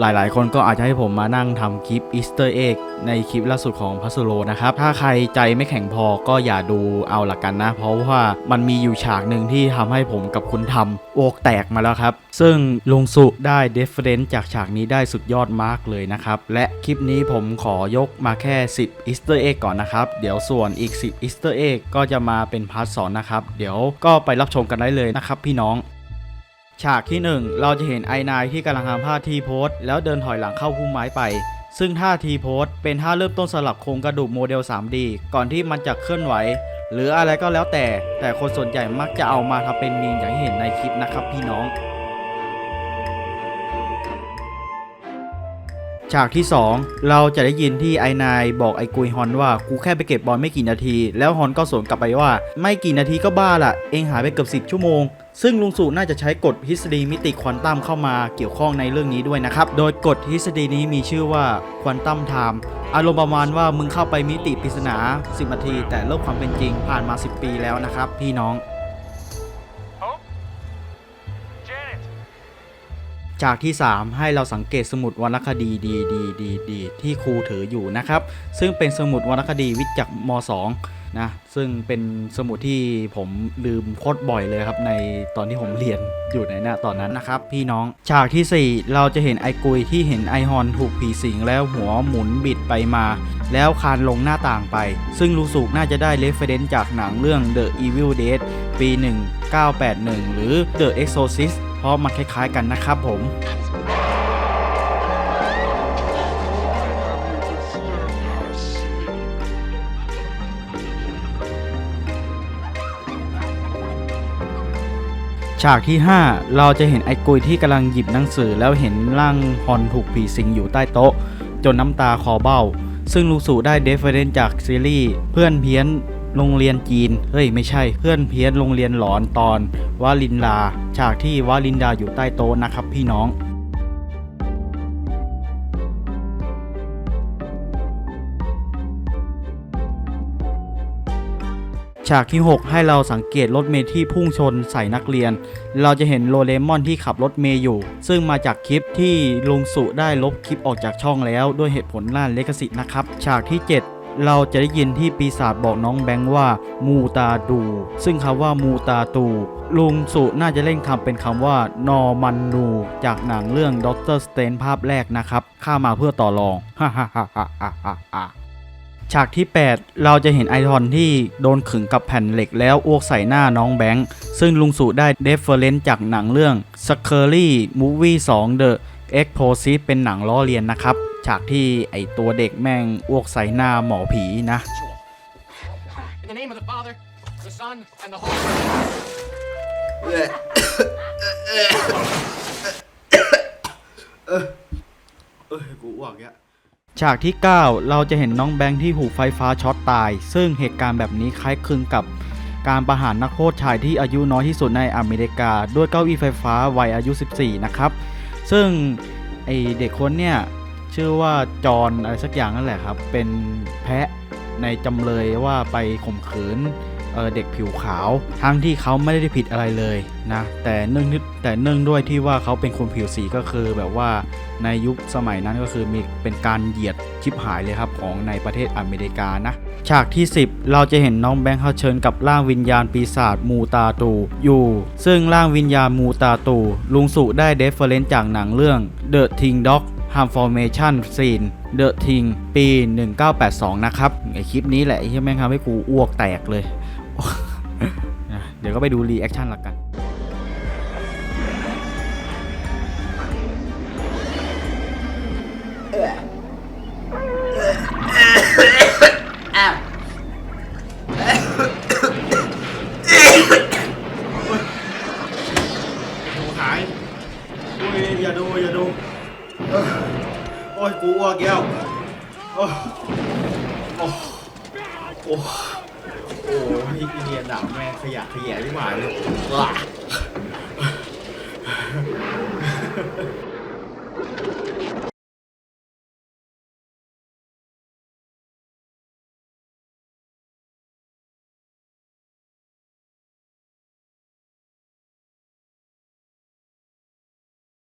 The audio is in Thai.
หลายๆ คนก็อาจจะให้ผมมานั่งทำคลิปอีสเตอร์เอ็กในคลิปล่าสุดของพัสโลนะครับ ถ้าใครใจไม่แข็งพอก็อย่าดูเอาละกันนะ เพราะว่ามันมีอยู่ฉากหนึ่งที่ทำให้ผมกับคุณทำโอกแตกมาแล้วครับ ซึ่งลุงสุได้เดฟเฟรนซ์จากฉากนี้ได้สุดยอดมากเลยนะครับ และคลิปนี้ผมขอยกมาแค่ 10อีสเตอร์เอ็กก่อนนะครับ เดี๋ยวส่วนอีก 10อีสเตอร์เอ็กก็จะมาเป็นพาร์ทสอนนะครับ เดี๋ยวก็ไปรับชมกันได้เลยนะครับพี่น้อง ฉากที่ 1 เราจะเห็นไอนายที่กำลังทำท่าทีโพสแล้วเดินถอยหลังเข้าพุ่มไม้ไป ซึ่งท่าทีโพสเป็นท่าเริ่มต้นสลับโครงกระดูกโมเดล 3D ก่อนที่มันจะเคลื่อนไหว หรืออะไรก็แล้วแต่ แต่คนส่วนใหญ่มักจะเอามาทำเป็นมีมอย่างที่เห็นในคลิปนะครับพี่น้อง ฉากที่ 2 เราจะได้ยินที่ไอนายบอกไอกุยฮอนว่ากูแค่ไปเก็บบอลไม่กี่นาที แล้วฮอนก็สวนกลับไปว่า ไม่กี่นาทีก็บ้าละเองหายไปเกือบ10ชั่วโมง ซึ่งลุงสูน่าจะใช้กฎทฤษฎีมิติควอนตัมเข้ามาเกี่ยวข้องในเรื่องนี้ด้วยนะครับ โดยกฎทฤษฎีนี้มีชื่อว่าควอนตัมไทม์อารมณ์ประมาณว่ามึงเข้าไปมิติปริศนา 10 นาที แต่โลกความเป็นจริงผ่านมา 10 ปีแล้วนะครับพี่น้อง จากที่ 3 ให้เราสังเกตสมุดวรรณคดีดีดีดีดีที่ครูถืออยู่นะครับ ซึ่งเป็นสมุดวรรณคดีวิจากม 2 นะ ซึ่งเป็นสมุดที่ผมลืมโคตรบ่อยเลยครับในตอนที่ผมเรียนอยู่ในหน้าตอนนั้นนะครับ พี่น้อง ฉากทีสี่4 เราจะเห็นไอกุยที่เห็นไอฮอนถูกผีสิงแล้วหัวหมุนบิดไปมา แล้วคานลงหน้าต่างไป ซึ่งลูสุน่าจะได้เรฟเฟรนจากหนังเรื่อง The Evil Dead ปี 1981 หรือ The Exorcist เพราะมันคล้ายๆกันนะครับผมฉากที่ 5 เราจะเห็นไอ้กุยที่กำลังหยิบหนังสือแล้วเห็นร่างฮอนถูกผีสิงอยู่ใต้โต๊ะ จนน้ำตาคอเบ้า ซึ่งลูสูได้เดฟเฟรนจากซีรีส์เพื่อนเพี้ยนโรงเรียนจีน เฮ้ยไม่ใช่เพื่อนเพี้ยนโรงเรียนหลอนตอนวาลินลา ฉากที่วาลินดาอยู่ใต้โต๊ะนะครับพี่น้องฉากที่ 6 ให้เราสังเกตรถเมล์ที่พุ่งชนใส่นักเรียน เราจะเห็นโรเลมอนที่ขับรถเมย์อยู่ ซึ่งมาจากคลิปที่ลุงสุได้ลบคลิปออกจากช่องแล้วด้วยเหตุผลล่านเลกสิทธิ์นะครับ ฉากที่ 7 เราจะได้ยินที่ปีศาจบอกน้องแบงค์ว่า มูตาดู ซึ่งคำว่ามูตาตู ลุงสุน่าจะเล่นคำเป็นคำว่านอมันนูจากหนังเรื่องด็อกเตอร์สเตนภาพแรกนะครับข้ามาเพื่อต่อรองฮ่าฮ่าฮ่าฮ่าฮ่าฉากที่ 8 เราจะเห็นไอทอนที่โดนขึงกับแผ่นเหล็กแล้วอ้วกใส่หน้าน้องแบงค์ ซึ่งลุงสุได้เดฟเฟอร์เรนซ์จากหนังเรื่อง s c a r y Movie 2 The Exorcist เป็นหนังล้อเลียนนะครับ ฉากที่ไอตัวเด็กแม่งอ้วกใส่หน้าหมอผีนะ In the name of the Father, the Son, and the Holy เออกูอ้วกแกฉากที่ 9 เราจะเห็นน้องแบงค์ที่ถูกไฟฟ้าช็อตตาย ซึ่งเหตุการณ์แบบนี้คล้ายคลึงกับการประหารนักโทษชายที่อายุน้อยที่สุดในอเมริกา ด้วยเก้าอี้ไฟฟ้าวัยอายุ 14 นะครับ ซึ่งไอเด็กคนเนี่ย ชื่อว่าจอนอะไรสักอย่างนั่นแหละครับ เป็นแพะในจำเลยว่าไปข่มขืนเเด็กผิวขาว ทั้งที่เขาไม่ได้ผิดอะไรเลยนะแต่เนื่องนิดแต่เนื่องด้วยที่ว่าเขาเป็นคนผิวสีก็คือแบบว่าในยุคสมัยนั้นก็คือมีเป็นการเหยียดชิบหายเลยครับของในประเทศอเมริกานะฉากที่ 10 เราจะเห็นน้องแบงค์เผชิญกับร่างวิญญาณปีศาจมูตาตูอยู่ ซึ่งร่างวิญญาณมูตาตูลุงสุได้เดฟเฟอเรนซ์จากหนังเรื่อง The Thing Dog Harm Formation Scene The Thing ปี 1982 นะครับไอคลิปนี้แหละที่แม่งทำให้กูอ้วกแตกเลย เดี๋ยวก็ไปดูรีแอคชั่นละกัน โอ้ยกูอ้วกแก้วโอ้โอ้โอ้โอ้ยอีเนียนดับแม่งขยะขยะที่หมายเลยว้า